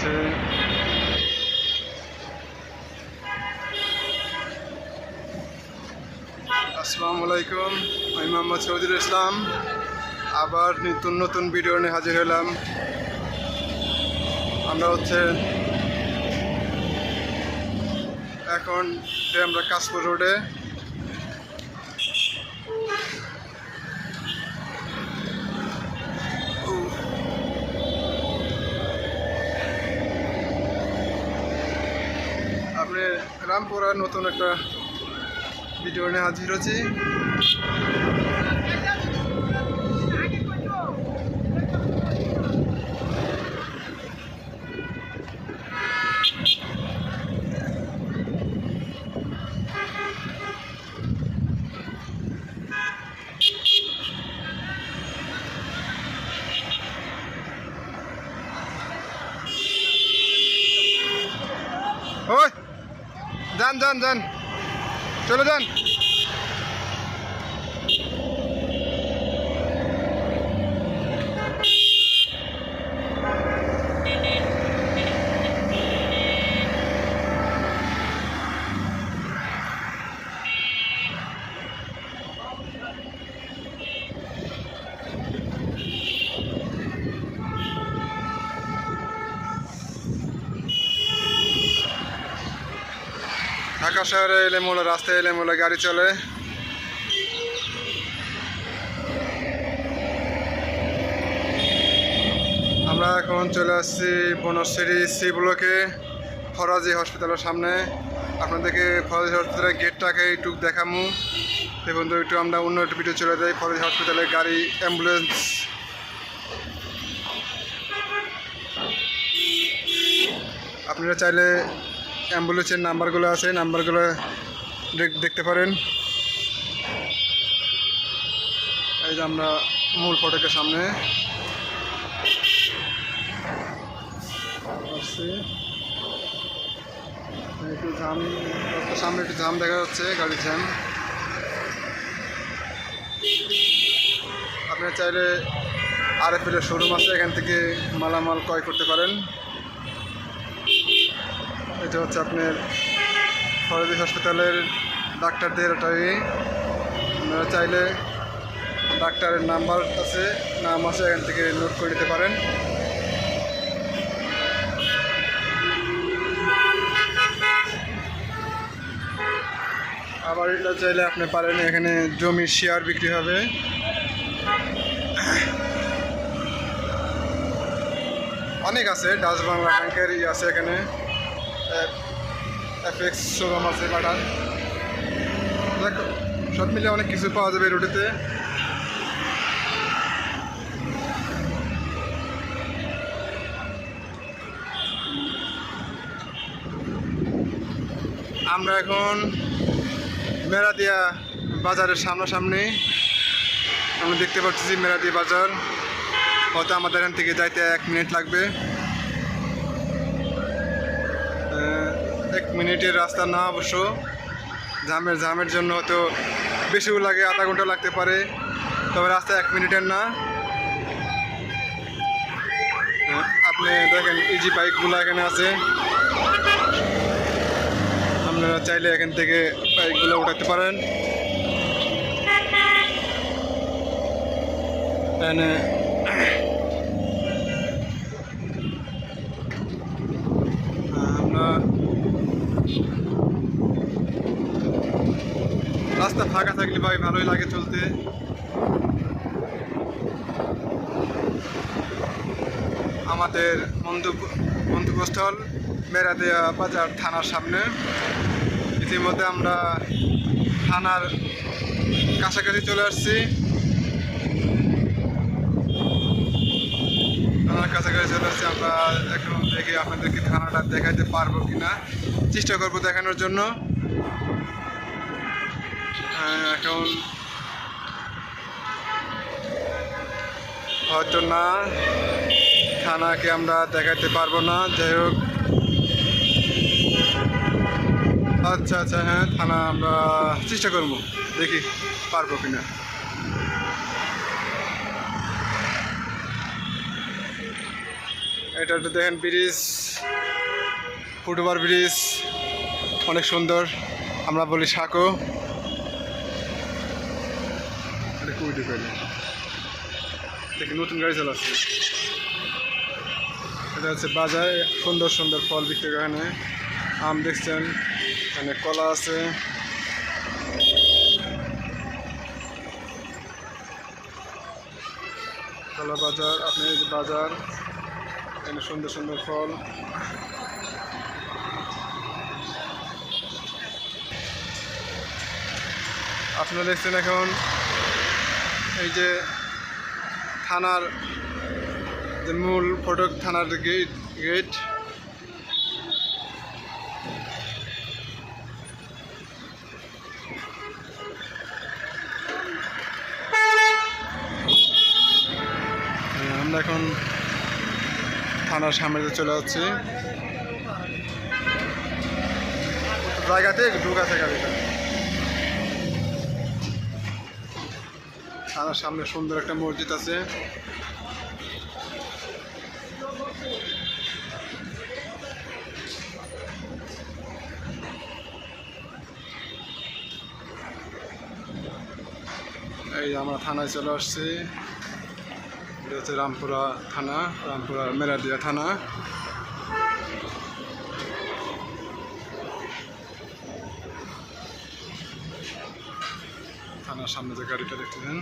আছে আসসালামু আলাইকুম, আমি মোহাম্মদ সৌদির ইসলাম। আবার নতুন নতুন ভিডিও নিয়ে হাজির হলাম। আমরা হচ্ছে এখন আমরা কাশপুর রোডে রামপুরার নতুন একটা ভিডিও নিয়ে হাজির হয়েছি ওই! যান যান যান চলে যান। ঢাকা শহরে এলে মোলা, রাস্তায় এলে মোলা, গাড়ি চলে। আমরা এখন চলে আসছি বনশ্রী সি ব্লকে, ফরাজি হসপিটালের সামনে। আপনাদেরকে ফরাজি হসপিটালের গেটটাকে একটু দেখামু। দেখুন তো একটু আমরা অন্য একটু ভিডিও চলে যাই, ফরাজি হসপিটালের গাড়ি, অ্যাম্বুলেন্স। আপনারা চাইলে অ্যাম্বুলেন্সের নাম্বারগুলো আছে নাম্বারগুলো দেখ- দেখতে পারেন। এই যে আমরা মূল ফটকের সামনে। একটু রাস্তার সামনে একটু জাম দেখা যাচ্ছে, গাড়ির জ্যাম আপনারা চাইলে আর এফ শোরুম আছে, এখান থেকে মালামাল ক্রয় করতে পারেন। এটা হচ্ছে আপনার ফরাজি হসপিটালের ডাক্তারদের এটাই আপনারা চাইলে ডাক্তারের নাম্বার আছে, নাম আছে, এখান থেকে নোট করে নিতে পারেন। আবার এটা চাইলে আপনি পারেন, এখানে জমি শেয়ার বিক্রি হবে। অনেক আছে, ডাচ বাংলা ব্যাংকের ই আছে এখানে। এফএক্স শোরুম আছে বাটার। দেখো, সব মিলে অনেক কিছু পাওয়া যাবে রুটিতে আমরা এখন মেরাদিয়া বাজারের সামনাসামনি। আমরা দেখতে পাচ্ছি মেরাদিয়া বাজার। হয়তো আমাদের এখান থেকে যাইতে এক মিনিট লাগবে। এক মিনিটের রাস্তা না অবশ্য জামের জামের জন্য হয়তো বেশিও লাগে, আধা ঘণ্টা লাগতে পারে। তবে রাস্তা এক মিনিটের না। আপনি দেখেন ইজি বাইকগুলো এখানে আছে। আপনারা চাইলে এখান থেকে বাইকগুলো উঠাতে পারেন। এখানে আমরা রাস্তা ফাঁকা থাকলে ভাই ভালোই লাগে চলতে। আমাদের বন্ধু বন্ধুস্থল মেরাদিয়া বাজার থানার সামনে। ইতিমধ্যে আমরা থানার কাছাকাছি চলে আসছি। থানার কাছাকাছি চলে আসছি আমরা। এখন দেখি আপনাদেরকে থানাটা দেখাতে পারব কিনা। চেষ্টা করব দেখানোর জন্য। এখন হয়তো না, থানাকে আমরা দেখাতে পারব না, যাই হোক। আচ্ছা আচ্ছা হ্যাঁ থানা আমরা চেষ্টা করব, দেখি পারব কিনা। এটা একটু দেখেন ব্রিজ, ফুটওভার ব্রিজ, অনেক সুন্দর। আমরা বলি সাঁকো। কুইটি পেলে দেখি নতুন গাড়ি চালাচ্ছে। এটা হচ্ছে বাজার সুন্দর সুন্দর ফল বিক্রি করে এখানে আম দেখছেন, এখানে কলা আছে। কলা বাজার, আপনি বাজার, এখানে সুন্দর সুন্দর ফল। আপনারা দেখছেন এখন এই যে থানার যে মূল ফটক থানার গেট গেট। হ্যাঁ, আমরা এখন থানার সামনে চলে যাচ্ছি। জায়গাতে ঢুকাছে গাড়িটা। থানার সামনে সুন্দর একটা মসজিদ আছে। এই আমরা থানায় চলে আসছি। এটা হচ্ছে রামপুরা থানা, রামপুরা মেরাদিয়া থানা। থানার সামনে যে গাড়িটা দেখতেছেন